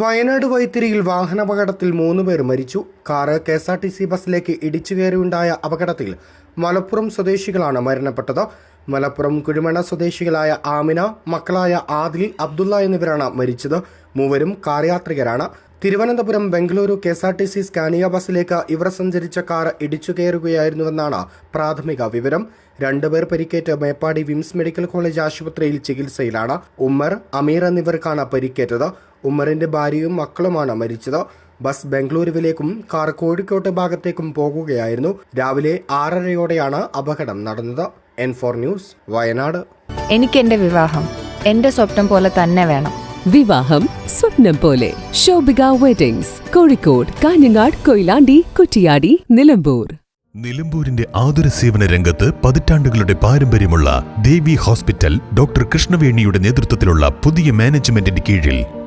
Wayanad വൈത്തിരിയിൽ വാഹനാപകടത്തിൽ മൂന്ന് പേർ മരിച്ചു. Car K S R T C ബസ്സിലേക്ക് ഇടിച്ചു കയറിയുണ്ടായ അപകടത്തിൽ മലപ്പുറം സ്വദേശികളാണ് മരണപ്പെട്ടത്. മലപ്പുറം കുഴിമണ സ്വദേശികളായ ആമിന മക്കളായ ആദിൽ അബ്ദുള്ള എന്നിവരാണ് മരിച്ചത്. മൂവരും car യാത്രികരാണ് Thiruvananthapuram Bengaluru K S R T C Scania ബസ്സിലേക്ക് ഇവർ സഞ്ചരിച്ച കാർ ഇടിച്ചു കയറുകയായിരുന്നുവെന്നാണ് പ്രാഥമിക വിവരം. രണ്ടുപേർ പരിക്കേറ്റ് മേപ്പാടി വിംസ് മെഡിക്കൽ കോളേജ് ആശുപത്രിയിൽ ചികിത്സയിലാണ്. ഉമ്മർ അമീർ എന്നിവർക്കാണ് പരിക്കേറ്റത്. ഉമ്മറിന്റെ ഭാര്യയും മക്കളുമാണ് മരിച്ചത്. ബസ് ബംഗളൂരുവിലേക്കും കാർ കോഴിക്കോട്ട് ഭാഗത്തേക്കും പോകുകയായിരുന്നു. രാവിലെ ആറരയോടെയാണ് അപകടം നടന്നത്. N four news Wayanad. എനിക്ക് എന്റെ വിവാഹം. എന്റെ സ്വപ്നം പോലെ തന്നെ വേണം. വിവാഹം സ്വപ്നം പോലെ. ശോഭിക വെഡിങ്സ് കോഴിക്കോട് കാഞ്ഞങ്ങാട് കൊയിലാണ്ടി കുറ്റിയാടി നിലമ്പൂർ. നിലമ്പൂരിന്റെ ആതുര സേവന രംഗത്ത് പതിറ്റാണ്ടുകളുടെ പാരമ്പര്യമുള്ള ദേവി ഹോസ്പിറ്റൽ ഡോക്ടർ കൃഷ്ണവേണിയുടെ നേതൃത്വത്തിലുള്ള പുതിയ മാനേജ്മെന്റിന്റെ കീഴിൽ